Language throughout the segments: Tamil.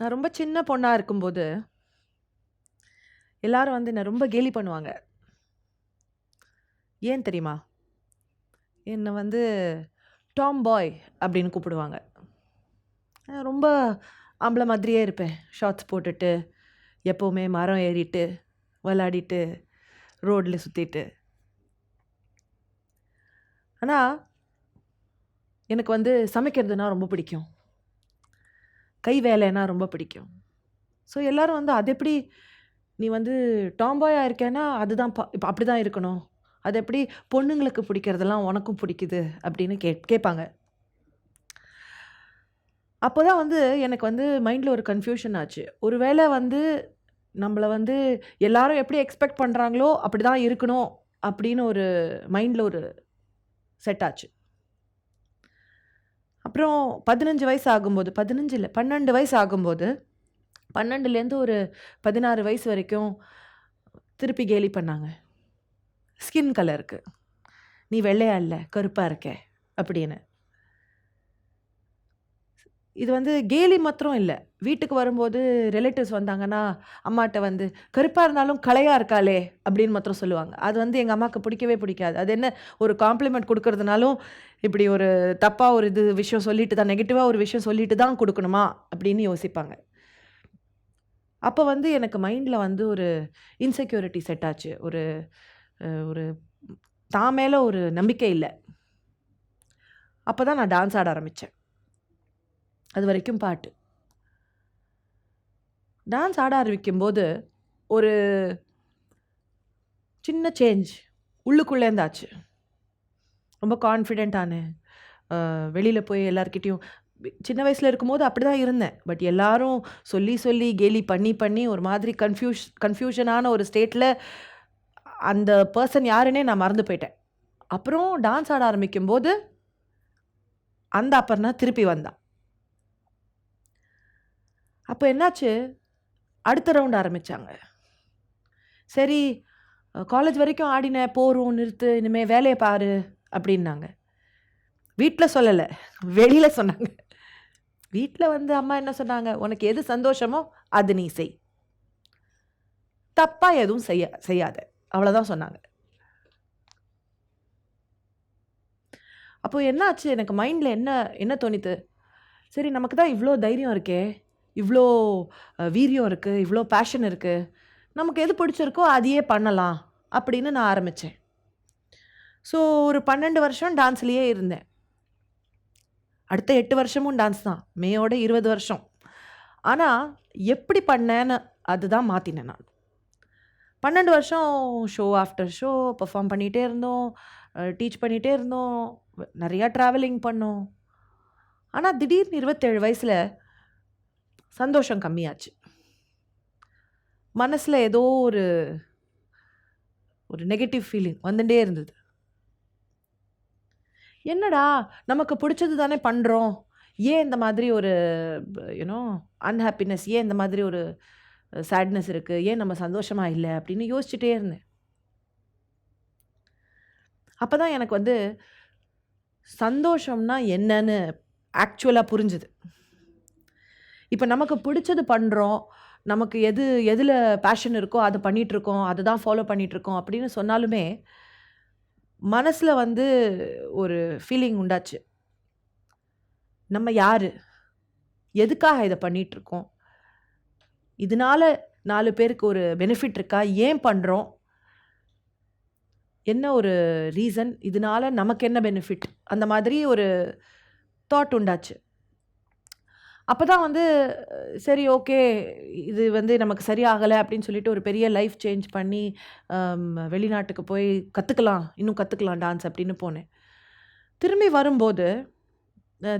நான் ரொம்ப சின்ன பொண்ணாக இருக்கும்போது எல்லாரும் வந்து என்னை ரொம்ப கேலி பண்ணுவாங்க. ஏன் தெரியுமா? என்னை வந்து டாம் பாய் அப்படின்னு கூப்பிடுவாங்க. ரொம்ப ஆம்பளை மாதிரியே இருப்பேன். ஷார்ட்ஸ் போட்டுட்டு, எப்போவுமே மரம் ஏறிட்டு, விளாடிட்டு ரோட்டில் சுற்றிட்டு ஆனால் எனக்கு வந்து சமைக்கிறதுனா ரொம்ப பிடிக்கும். கை வேலைன்னா ரொம்ப பிடிக்கும். ஸோ எல்லோரும் வந்து அது எப்படி நீ வந்து டாம்பாயாக இருக்கேன்னா, அதுதான் இப்போ அப்படி தான் இருக்கணும். அது எப்படி பொண்ணுங்களுக்கு பிடிக்கிறதெல்லாம் உனக்கும் பிடிக்குது அப்படின்னு கேட் கேட்பாங்க. அப்போ தான் வந்து எனக்கு வந்து மைண்டில் ஒரு கன்ஃப்யூஷன் ஆச்சு. ஒருவேளை வந்து நம்மள வந்து எல்லாரும் எப்படி எக்ஸ்பெக்ட் பண்றாங்களோ, அப்படிதான் இருக்கணும் அப்படின்னு ஒரு மைண்டில் ஒரு செட் ஆச்சு. அப்புறம் 15 வயசு ஆகும்போது பதினஞ்சு இல்லை பன்னெண்டு வயசு ஆகும்போது 12லேருந்து ஒரு 16 வயசு வரைக்கும் திருப்பி கேலி பண்ணாங்க. ஸ்கின் கலருக்கு. "நீ வெள்ளையா இல்லை கருப்பாக இருக்க" அப்படின்னு. இது வந்து கேலி மாத்திரம் இல்லை வீட்டுக்கு வரும்போது ரிலேட்டிவ்ஸ் வந்தாங்கன்னா, அம்மாட்ட வந்து கருப்பாக இருந்தாலும் கலையாக இருக்காளே" அப்படின்னு மாத்திரம் சொல்லுவாங்க. அது வந்து எங்கள் அம்மாவுக்கு பிடிக்கவே பிடிக்காது. அது என்ன ஒரு காம்ப்ளிமெண்ட் கொடுக்கறதுனாலும் இப்படி ஒரு தப்பாக ஒரு இது விஷயம் சொல்லிட்டு தான் நெகட்டிவாக ஒரு விஷயம் சொல்லிட்டு தான் கொடுக்கணுமா அப்படின்னு யோசிப்பாங்க. அப்போ வந்து எனக்கு மைண்டில் வந்து ஒரு இன்செக்யூரிட்டி செட் ஆச்சு. ஒரு ஒரு தான் மேலே ஒரு நம்பிக்கை இல்லை அப்போ தான் நான் டான்ஸ் ஆட ஆரம்பித்தேன் அது வரைக்கும் பாட்டு. டான்ஸ் ஆட ஆரம்பிக்கும்போது, ஒரு சின்ன சேஞ்ச் உள்ளுக்குள்ளே இருந்தாச்சு ரொம்ப கான்ஃபிடென்ட் வெளியில் போய் எல்லாருக்கிட்டேயும் சின்ன வயசில் இருக்கும்போது அப்படிதான் இருந்தேன். பட் எல்லாரும் சொல்லி சொல்லி கேலி பண்ணி பண்ணி ஒரு மாதிரி கன்ஃப்யூஷ் கன்ஃப்யூஷனான ஒரு ஸ்டேட்டில் அந்த பர்சன் யாருன்னே நான் மறந்து போயிட்டேன். அப்புறம் டான்ஸ் ஆட ஆரம்பிக்கும்போது, அந்த அப்பர்னா திருப்பி வந்தான் அப்போ என்னாச்சு, அடுத்த ரவுண்ட் ஆரம்பித்தாங்க சரி காலேஜ் வரைக்கும் ஆடின, போரும் நிறுத்து. இனிமேல் வேலையை பாரு அப்படின்னாங்க. வீட்டில் சொல்லலை வெளியில் சொன்னாங்க. வீட்டில் வந்து அம்மா என்ன சொன்னாங்க, "உனக்கு எது சந்தோஷமோ அது நீ செய். தப்பாக எதுவும் செய்ய செய்யாத." அவ்வளோதான் சொன்னாங்க. அப்போது என்னாச்சு எனக்கு மைண்டில் என்ன என்ன தோணித்து, சரி நமக்கு தான் இவ்வளோ தைரியம் இருக்கே, இவ்வளோ வீரியம் இருக்குது இவ்வளோ பேஷன் இருக்குது நமக்கு எது பிடிச்சிருக்கோ அதையே பண்ணலாம் அப்படின்னு நான் ஆரம்பித்தேன் ஸோ ஒரு 12 வருஷம் டான்ஸ்லேயே இருந்தேன். அடுத்த எட்டு வருஷமும் டான்ஸ் தான். மேயோட 20 வருஷம். ஆனால் எப்படி பண்ணேன்னு அதுதான் மாற்றினேன் நான். 12 வருஷம் ஷோ ஆஃப்டர் ஷோ பர்ஃபார்ம் பண்ணிகிட்டே இருந்தோம். டீச் பண்ணிகிட்டே இருந்தோம். நிறையா ட்ராவலிங் பண்ணோம். ஆனால் திடீர்னு இருபத்தேழு வயசில் சந்தோஷம் கம்மியாச்சு. மனசில் ஏதோ ஒரு ஒரு நெகட்டிவ் ஃபீலிங் வந்துட்டே இருந்தது. என்னடா! நமக்கு பிடிச்சது தானே பண்ணுறோம் ஏன் இந்த மாதிரி ஒரு யூனோ அன்ஹாப்பினஸ் ஏன் இந்த மாதிரி ஒரு சேட்னஸ் இருக்குது ஏன் நம்ம சந்தோஷமாக இல்லை அப்படின்னு யோசிச்சுட்டே இருந்தேன். அப்போ தான் எனக்கு வந்து சந்தோஷம்னா என்னன்னு ஆக்சுவலாக புரிஞ்சுது. இப்போ நமக்கு பிடிச்சது பண்ணுறோம் நமக்கு எது எதில் பேஷன் இருக்கோ அதை பண்ணிகிட்ருக்கோம் அதை தான் ஃபாலோ பண்ணிட்டுருக்கோம் அப்படின்னு சொன்னாலுமே, மனசில் வந்து ஒரு ஃபீலிங் உண்டாச்சு. நம்ம யார் எதுக்காக இதை பண்ணிகிட்ருக்கோம் இதனால நாலு பேருக்கு ஒரு பெனிஃபிட் இருக்கா? ஏன் பண்ணுறோம் என்ன ஒரு ரீசன்? இதனால நமக்கு என்ன பெனிஃபிட்? அந்த மாதிரி ஒரு தாட் உண்டாச்சு. அப்பதான் வந்து சரி ஓகே. இது வந்து நமக்கு சரியாகலை அப்படின்னு சொல்லிட்டு ஒரு பெரிய லைஃப் சேஞ்ச் பண்ணி, வெளிநாட்டுக்கு போய் கற்றுக்கலாம் இன்னும் கற்றுக்கலாம் டான்ஸ் அப்படின்னு போனேன். திரும்பி வரும்போது,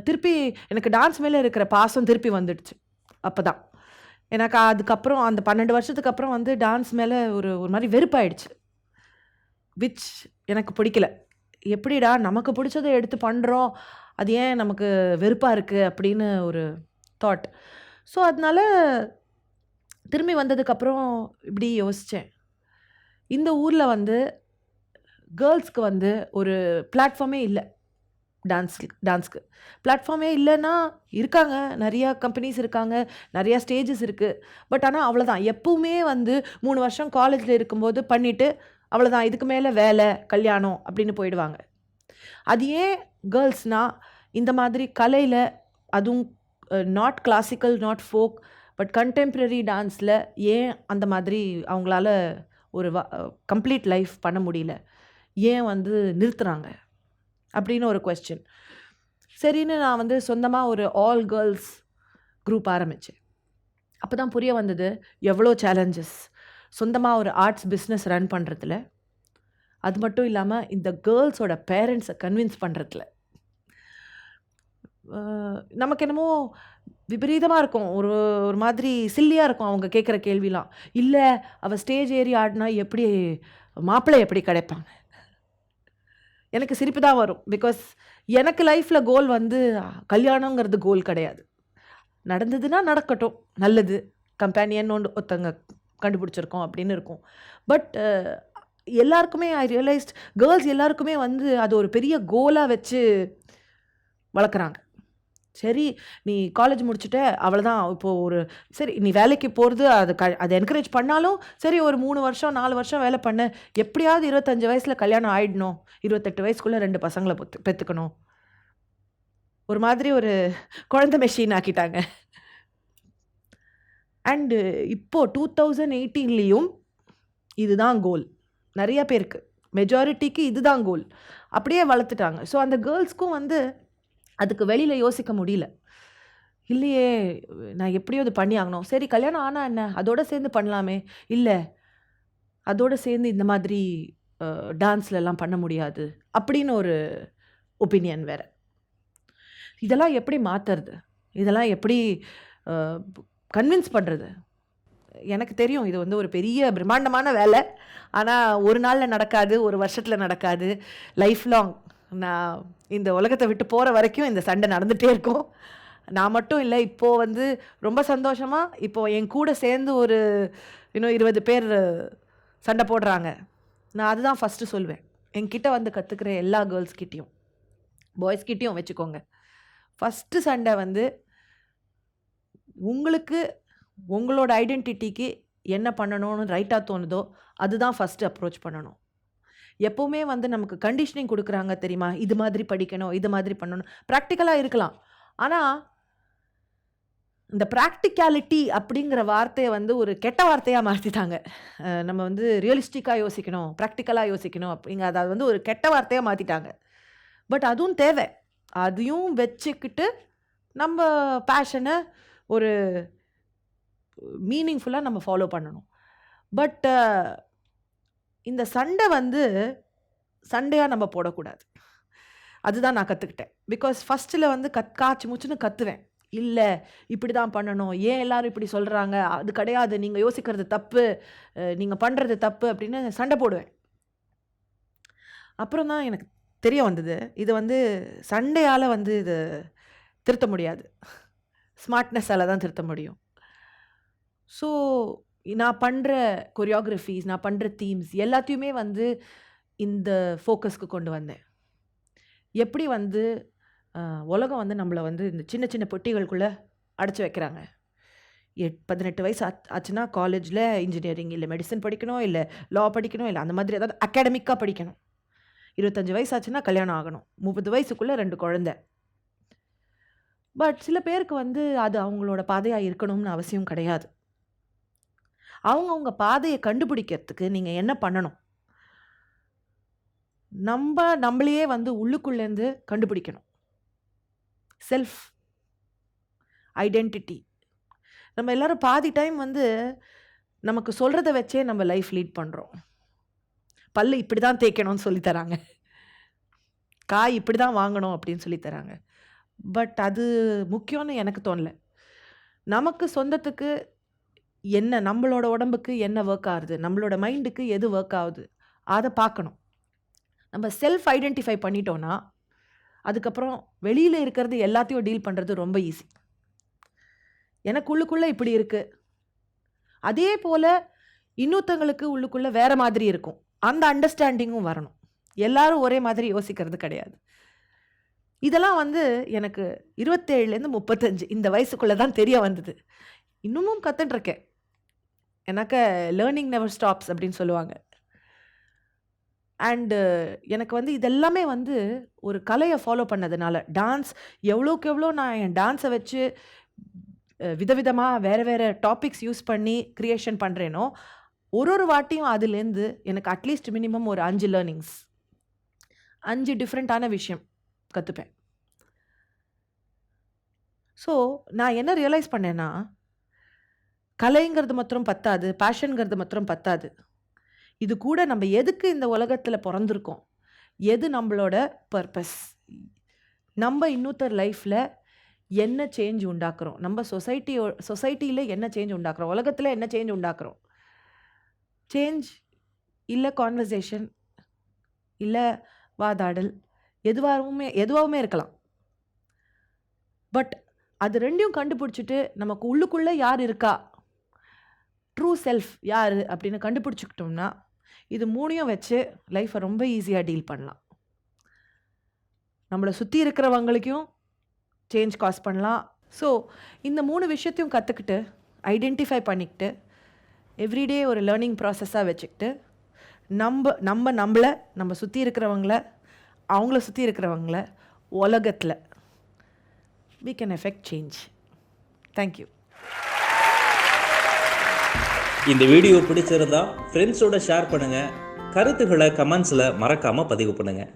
திருப்பி எனக்கு டான்ஸ் மேலே இருக்கிற பாசம் திருப்பி வந்துடுச்சு. அப்போ தான் எனக்கு அதுக்கப்புறம் அந்த 12 வருஷத்துக்கு அப்புறம் வந்து டான்ஸ் மேலே ஒரு ஒரு மாதிரி வெறுப்பாயிடுச்சு. விச் எனக்கு பிடிக்கல. எப்படிடா நமக்கு பிடிச்சத எடுத்து பண்ணுறோம் அது ஏன் நமக்கு வெறுப்பாக இருக்குது அப்படின்னு ஒரு தாட். ஸோ அதனால திரும்பி வந்ததுக்கப்புறம் இப்படி யோசித்தேன் இந்த ஊரில் வந்து கேர்ள்ஸ்க்கு வந்து ஒரு பிளாட்ஃபார்மே இல்லை. டான்ஸ் டான்ஸ்க்கு. பிளாட்ஃபார்மே இல்லைன்னா இருக்காங்க. நிறையா கம்பெனிஸ் இருக்காங்க. நிறையா ஸ்டேஜஸ் இருக்குது பட் ஆனால் அவ்வளோதான் எப்பவுமே வந்து மூணு வருஷம் காலேஜில் இருக்கும்போது பண்ணிவிட்டு அவ்வளோதான் இதுக்கு மேலே வேலை கல்யாணம் அப்படின்னு போயிடுவாங்க. அது ஏன் கேர்ள்ஸ்னால் இந்த மாதிரி கலையில் அதுவும் not classical not folk but contemporary டான்ஸில் ஏன் அந்த மாதிரி அவங்களால ஒரு கம்ப்ளீட் லைஃப் பண்ண முடியல? ஏன் வந்து நிறுத்துறாங்க? அப்படின்னு ஒரு கொஸ்டின் சரின்னு நான் வந்து சொந்தமாக ஒரு ஆல் கேர்ள்ஸ் குரூப் ஆரம்பித்தேன் அப்போ தான் புரிய வந்தது எவ்வளோ சேலஞ்சஸ் சொந்தமாக ஒரு ஆர்ட்ஸ் பிஸ்னஸ் ரன் பண்ணுறதுல அது மட்டும் இல்லாமல் இந்த கேர்ள்ஸோட பேரண்ட்ஸை கன்வின்ஸ் பண்ணுறதுல நமக்கு என்னமோ விபரீதமாக இருக்கும். ஒரு ஒரு மாதிரி சில்லியாக இருக்கும் அவங்க கேட்குற கேள்விலாம். இல்லை அவள் ஸ்டேஜ் ஏறி ஆடினா எப்படி மாப்பிள்ளை எப்படி கிடைப்பாங்க? எனக்கு சிரிப்பு தான் வரும். பிகாஸ் எனக்கு லைஃப்பில் கோல் வந்து கல்யாணங்கிறது கோல் கிடையாது. நடந்ததுன்னா நடக்கட்டும். நல்லது. கம்பேனியன் ஒன்று ஒருத்தங்க கண்டுபிடிச்சிருக்கோம் அப்படின்னு இருக்கும். பட் எல்லாருக்குமே ஐ ரியலைஸ்ட் கேர்ள்ஸ் எல்லாருக்குமே வந்து அது ஒரு பெரிய கோலாக வச்சு வளர்க்குறாங்க. சரி நீ காலேஜ் முடிச்சுட்ட அவ்வளோதான் இப்போது ஒரு சரி நீ வேலைக்கு போகிறது அது க அதை என்கரேஜ் பண்ணாலும் சரி ஒரு மூணு வருஷம் நாலு வருஷம் வேலை பண்ண. எப்படியாவது இருபத்தஞ்சி வயசில் கல்யாணம் ஆகிடணும் இருபத்தெட்டு வயசுக்குள்ளே ரெண்டு பசங்களை பெத்து பெற்றுக்கணும் ஒரு மாதிரி ஒரு குழந்த மெஷின் ஆக்கிட்டாங்க. அண்டு இப்போது டூ தௌசண்ட் எயிட்டீன்லேயும் இதுதான் கோல் நிறைய பேருக்கு. மெஜாரிட்டிக்கு இதுதான் கோல் அப்படியே வளர்த்துட்டாங்க. ஸோ அந்த கேர்ள்ஸ்க்கும் வந்து அதுக்கு வெளியில் யோசிக்க முடியல. இல்லையே நான் எப்படியோ அது பண்ணி ஆகணும். சரி கல்யாணம் ஆனால் என்ன? அதோட சேர்ந்து பண்ணலாமே. இல்லை அதோடு சேர்ந்து இந்த மாதிரி டான்ஸ்லலாம் பண்ண முடியாது. அப்படின்னு ஒரு ஒப்பீனியன் வேறு. இதெல்லாம் எப்படி மாற்றுறது இதெல்லாம் எப்படி கன்வின்ஸ் பண்ணுறது எனக்கு தெரியும் இது வந்து ஒரு பெரிய பிரம்மாண்டமான வேலை. ஆனால் ஒரு நாளில் நடக்காது ஒரு வருஷத்தில் நடக்காது. லைஃப் லாங் நான் இந்த உலகத்தை விட்டு போகிற வரைக்கும் இந்த சண்டை நடந்துகிட்டே இருக்கும். நான் மட்டும் இல்லை இப்போது வந்து ரொம்ப சந்தோஷமாக இப்போது என் கூட சேர்ந்து ஒரு இன்னும் இருபது பேர் சண்டை போடுறாங்க. நான் அதுதான் ஃபஸ்ட்டு சொல்வேன். என்கிட்ட வந்து கற்றுக்கிற எல்லா கேர்ள்ஸ்கிட்டேயும் பாய்ஸ்கிட்டேயும் வச்சுக்கோங்க. ஃபஸ்ட்டு சண்டை வந்து உங்களுக்கு உங்களோட ஐடென்டிட்டிக்கு என்ன பண்ணணும்னு ரைட்டாக தோணுதோ அதுதான் ஃபஸ்ட்டு அப்ரோச் பண்ணணும். எப்போவுமே வந்து நமக்கு கண்டிஷனிங் கொடுக்குறாங்க தெரியுமா? இது மாதிரி படிக்கணும் இது மாதிரி பண்ணணும். ப்ராக்டிக்கலாக இருக்கலாம். ஆனால் இந்த ப்ராக்டிகாலிட்டி அப்படிங்கிற வார்த்தையை வந்து ஒரு கெட்ட வார்த்தையாக மாற்றிட்டாங்க நம்ம வந்து ரியலிஸ்டிக்காக யோசிக்கணும் ப்ராக்டிக்கலாக யோசிக்கணும் அப்படிங்க அதாவது வந்து ஒரு கெட்ட வார்த்தையாக மாற்றிட்டாங்க பட் அதுவும் தேவை. அதையும் வச்சுக்கிட்டு நம்ம பேஷனை ஒரு மீனிங்ஃபுல்லாக நம்ம ஃபாலோ பண்ணணும். பட் இந்த சண்டை வந்து சண்டையாக நம்ம போடக்கூடாது. அதுதான் நான் கற்றுக்கிட்டேன் பிகாஸ் ஃபஸ்ட்டில் வந்து கத் காய்ச்சி முச்சுன்னு கற்றுவேன் இல்லை இப்படி தான் பண்ணணும். ஏன் எல்லாரும் இப்படி சொல்கிறாங்க அது கிடையாது. நீங்கள் யோசிக்கிறது தப்பு. நீங்கள் பண்ணுறது தப்பு அப்படின்னு சண்டை போடுவேன். அப்புறம் தான் எனக்கு தெரிய வந்தது. இது வந்து சண்டையால் வந்து இது திருத்த முடியாது. ஸ்மார்ட்னஸால் தான் திருத்த முடியும். ஸோ நான் பண்ணுற கொரியோகிராஃபிஸ் நான் பண்ணுற தீம்ஸ் எல்லாத்தையுமே வந்து இந்த ஃபோக்கஸ்க்கு கொண்டு வந்தேன். எப்படி வந்து உலகம் வந்து நம்மளை வந்து இந்த சின்ன சின்ன பொட்டிகளுக்குள்ளே அடைச்சி வைக்கிறாங்க. எட் பதினெட்டு வயசு ஆச்சுன்னா காலேஜில் இன்ஜினியரிங் இல்லை மெடிசன் படிக்கணும் இல்லை லா படிக்கணும் இல்லை அந்த மாதிரி ஏதாவது அகாடமிக்காக படிக்கணும். இருபத்தஞ்சி வயசு ஆச்சுன்னா கல்யாணம் ஆகணும். முப்பது வயசுக்குள்ளே ரெண்டு குழந்த. பட் சில பேருக்கு வந்து அது அவங்களோட பாதையாக இருக்கணும்னு அவசியம் கிடையாது. அவங்கவுங்க பாதையை கண்டுபிடிக்கிறதுக்கு நீங்கள் என்ன பண்ணணும்? நம்ம நம்மளையே வந்து உள்ளுக்குள்ளேருந்து கண்டுபிடிக்கணும். செல்ஃப் ஐடென்டிட்டி நம்ம எல்லோரும் பாதி டைம் வந்து நமக்கு சொல்கிறத வச்சே நம்ம லைஃப் லீட் பண்ணுறோம் பல்லு இப்படி தான் தேய்க்கணும்னு சொல்லித்தராங்க காய் இப்படி தான் வாங்கணும் அப்படின்னு சொல்லித்தராங்க பட் அது முக்கியம்னு எனக்கு தோணலை. நமக்கு சொந்தத்துக்கு என்ன நம்மளோட உடம்புக்கு என்ன ஒர்க் ஆகுது? நம்மளோட மைண்டுக்கு எது ஒர்க் ஆகுது? அதை பார்க்கணும். நம்ம செல்ஃப் ஐடென்டிஃபை பண்ணிட்டோன்னா அதுக்கப்புறம் வெளியில் இருக்கிறது எல்லாத்தையும் டீல் பண்ணுறது ரொம்ப ஈஸி எனக்கு உள்ளுக்குள்ளே இப்படி இருக்குது அதே போல் இன்னொருத்தங்களுக்கு உள்ளுக்குள்ளே வேறு மாதிரி இருக்கும். அந்த அண்டர்ஸ்டாண்டிங்கும் வரணும். எல்லாரும் ஒரே மாதிரி யோசிக்கிறது கிடையாது. இதெல்லாம் வந்து எனக்கு இருபத்தேழுலேருந்து முப்பத்தஞ்சு இந்த வயசுக்குள்ளே தான் தெரிய வந்தது. இன்னமும் கற்றுட்ருக்கேன் எனக்கு லேர்னிங் நெவர் ஸ்டாப்ஸ் அப்படின்னு சொல்லுவாங்க. அண்டு எனக்கு வந்து இதெல்லாமே வந்து ஒரு கலையை ஃபாலோ பண்ணதுனால டான்ஸ் எவ்வளோக்கு எவ்வளோ நான் என் டான்ஸை வச்சு விதவிதமாக வேறு வேறு டாபிக்ஸ் யூஸ் பண்ணி க்ரியேஷன் பண்ணுறேனோ ஒரு ஒரு வாட்டியும் அதுலேருந்து எனக்கு அட்லீஸ்ட் மினிமம் ஒரு அஞ்சு லேர்னிங்ஸ் அஞ்சு டிஃப்ரெண்ட்டான விஷயம் கற்றுப்பேன் ஸோ நான் என்ன ரியலைஸ் பண்ணேன்னா கலைங்கிறது மாத்திரம் பத்தாது பேஷனுங்கிறது மாத்திரம் பத்தாது. இது கூட நம்ம எதுக்கு இந்த உலகத்தில் பிறந்திருக்கோம்? எது நம்மளோட பர்பஸ் நம்ம இன்னொருத்தர் லைஃப்பில் என்ன சேஞ்ச் உண்டாக்குறோம்? நம்ம சொசைட்டியோ சொசைட்டியில் என்ன சேஞ்ச் உண்டாக்குறோம்? உலகத்தில் என்ன சேஞ்ச் உண்டாக்குறோம்? சேஞ்ச் இல்லை கான்வர்சேஷன் இல்லை வாதாடல் எதுவாகவுமே எதுவாகவுமே இருக்கலாம். பட் அது ரெண்டையும் கண்டுபிடிச்சிட்டு நமக்கு உள்ளுக்குள்ளே யார் இருக்கா? ட்ரூ செல்ஃப் யார் அப்படின்னு கண்டுபிடிச்சிக்கிட்டோம்னா இது மூணையும் வச்சு லைஃப்பை ரொம்ப ஈஸியாக டீல் பண்ணலாம். நம்மளை சுற்றி இருக்கிறவங்களுக்கும் சேஞ்ச் காஸ் பண்ணலாம். ஸோ இந்த மூணு விஷயத்தையும் கற்றுக்கிட்டு ஐடென்டிஃபை பண்ணிக்கிட்டு எவ்ரிடே ஒரு லேர்னிங் ப்ராசஸாக வச்சுக்கிட்டு நம்ம நம்ம நம்மளை நம்ம சுற்றி இருக்கிறவங்கள அவங்கள சுற்றி இருக்கிறவங்கள உலகத்தில் we can effect change thank you இந்த வீடியோ பிடிச்சிருந்தா ஃப்ரெண்ட்ஸோட ஷேர் பண்ணுங்கள் கருத்துக்களை கமெண்ட்ஸில் மறக்காமல் பதிவு பண்ணுங்கள்